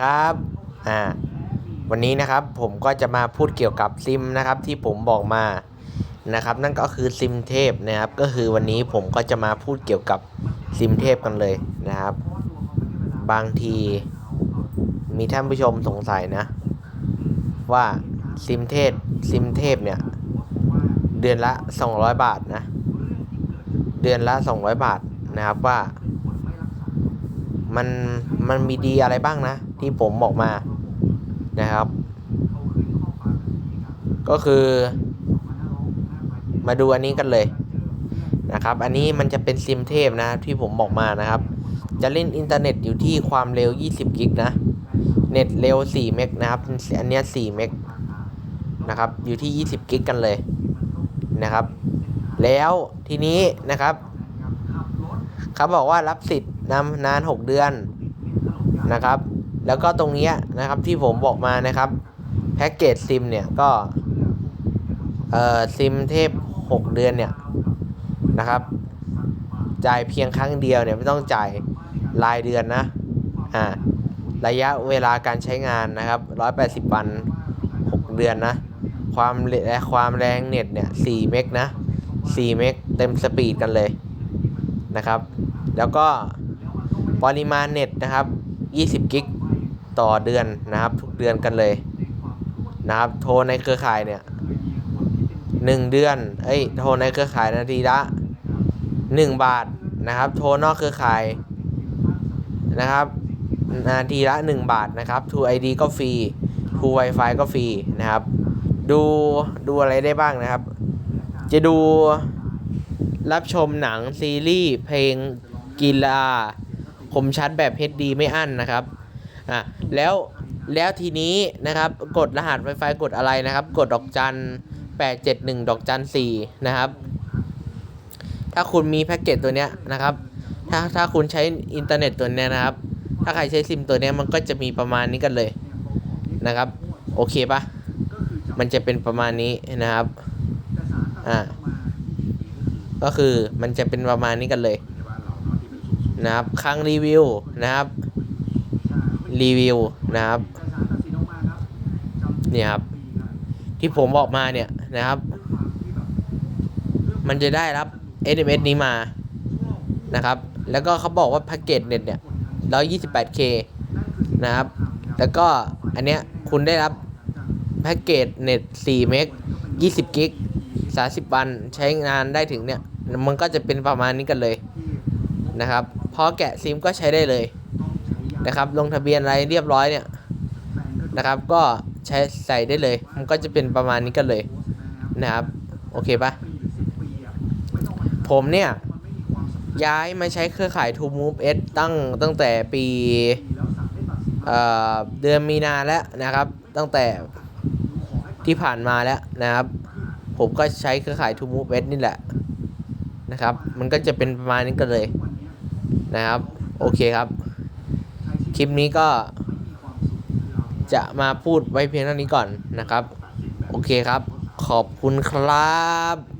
ครับอ่าวันนี้นะครับผมก็จะมาพูดเกี่ยวกับซิมนะครับที่ผมบอกมานะครับ นั่นก็คือซิมเทพนะครับ ก็คือวันนี้ผมก็จะมาพูดเกี่ยวกับซิมเทพกันเลยนะครับ บางทีมีท่านผู้ชมสงสัยนะ ว่าซิมเทพซิมเทพเนี่ย เดือนละ 200 บาทนะ เดือนละ 200 บาทนะครับว่า มันมันมีดีอะไรบ้างนะ ที่ผมบอกมานะครับ ก็คือ มาดูอันนี้กันเลยนะครับ อันนี้มันจะเป็นซิมเทพนะที่ผมบอกมานะครับ จะเล่นอินเทอร์เน็ตอยู่ที่ความเร็ว 20 กิกนะ เน็ตเร็ว 4 เมกนะครับ อันนี้4เมกนะครับ อยู่ที่ 20 กิกกันเลยนะครับ แล้วทีนี้นะครับ เขาบอกว่ารับสิทธิ์นำนาน 6 เดือนนะครับ แล้วก็ตรงนี้นะครับที่ผมบอกมานะครับแพ็กเกจซิมเนี่ยก็เอ่อซิมเทพ 6 เดือนเนี่ยนะครับ จ่ายเพียงครั้งเดียวเนี่ยไม่ต้องจ่ายรายเดือนนะอ่าระยะเวลาการใช้งานนะครับ 180 วัน 6 เดือนนะ ความเรและความแรงเน็ตเนี่ย 4 เมกนะ 4 เมกเต็มสปีดกันเลย นะครับ แล้วก็ปริมาณเน็ตนะครับ 20 กิกต่อเดือนนะครับ ทุกเดือนกันเลยนะครับ โทรในเครือข่ายเนี่ย1เดือน เอ้ย โทรในเครือข่ายนาทีละ1บาทนะครับ โทรนอกเครือข่ายนะครับ นาทีละ1บาทนะครับ True ID ก็ฟรี True Wi-Fi ก็ฟรีนะครับ ดูดูอะไรได้บ้างนะครับ จะดู รับชมหนังซีรีส์เพลงกีฬา คมชัดแบบ HD ไม่อั้นนะครับอะแล้วแล้วทีนี้นะครับกดรหัส Wi-Fi กดอะไรนะครับ กดดอกจัน 871 ดอกจัน 4 นะครับ ถ้าคุณมีแพ็กเกจตัวเนี้ยนะครับ ถ้าถ้าคุณใช้อินเทอร์เน็ตตัวเนี้ยนะครับ ถ้าใครใช้ซิมตัวเนี้ยมันก็จะมีประมาณนี้กันเลยนะครับ โอเคปะมันจะเป็นประมาณนี้นะครับ อ่า ก็คือมันจะเป็นประมาณนี้กันเลยนะครับครั้งรีวิวนะครับรีวิวนะครับเนี่ยครับ ที่ผมบอกมาเนี่ยนะครับ มันจะได้รับ SMS นี้มานะครับ แล้วก็เขาบอกว่าแพ็กเกจเน็ตเนี่ย 128K นะครับ แล้วก็อันเนี้ยคุณได้รับแพ็กเกจเน็ต4เมก20กิก 30 วันใช้งานได้ถึงเนี่ย มันก็จะเป็นประมาณนี้กันเลยนะครับพอแกะซิมก็ใช้ได้เลยนะครับ ลงทะเบียนอะไรเรียบร้อยเนี่ยนะครับ ก็ใช้ใส่ได้เลย มันก็จะเป็นประมาณนี้กันเลยนะครับ โอเคปะผมเนี่ย ย้ายมาใช้เครือข่าย To Move S ตั้งตั้งแต่ปีเเดือนมีนาแล้วนะครับ ตั้งแต่ที่ผ่านมาแล้วนะครับ ผมก็ใช้เครือข่ายทูมูเวสนี่แหละนะครับ มันก็จะเป็นประมาณนี้กันเลยนะครับ โอเคครับ คลิปนี้ก็จะมาพูดไว้เพียงเท่านี้ก่อนนะครับ โอเคครับ ขอบคุณครับ